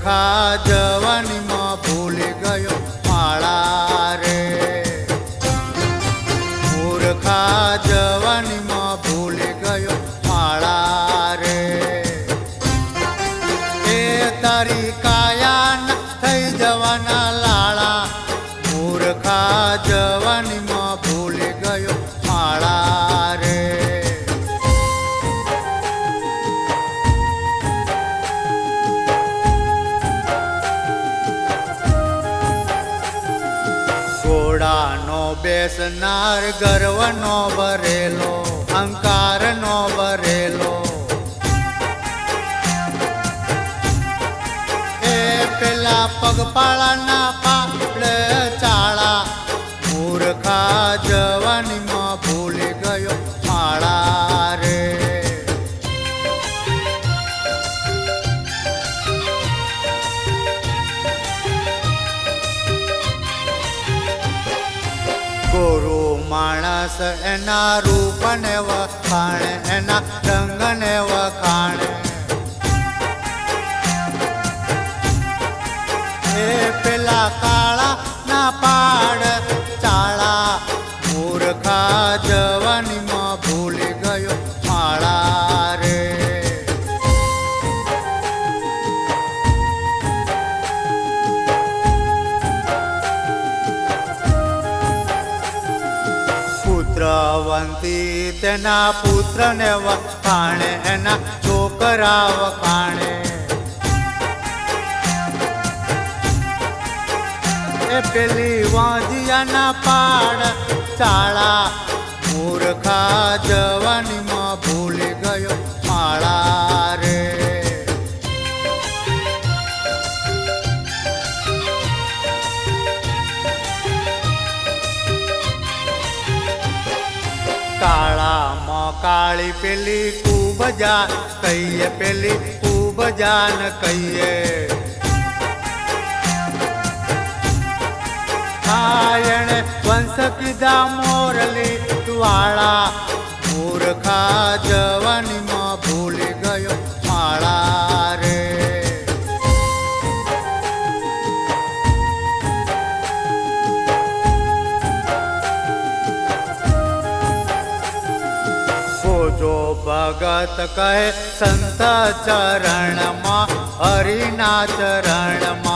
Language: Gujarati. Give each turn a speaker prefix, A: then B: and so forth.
A: મૂર્ખા જવાનીમાં બેસનાર ગર્વનો ભરેલો અહંકારનો ભરેલો. એ પેલા પગપાળાના માણસ એના રૂપને વખાણ એના રંગને વખાણે. પુત્રવંતી તેના પુત્રને વખાણે એના છોકરા વખાણે. એ પેલી વાંજિયાના પાડ ચાળા મૂર્ખા જવાનીમાં કાળી પેલી ખૂબ જાન કહીએ પેલી ખૂબ જાન કહીએ. આયણે વંશ કીધા મોરલી વાળા મૂર્ખા જવાનીમાં બોજો ભગત કહે સંત ચરણમાં હરિના ચરણમાં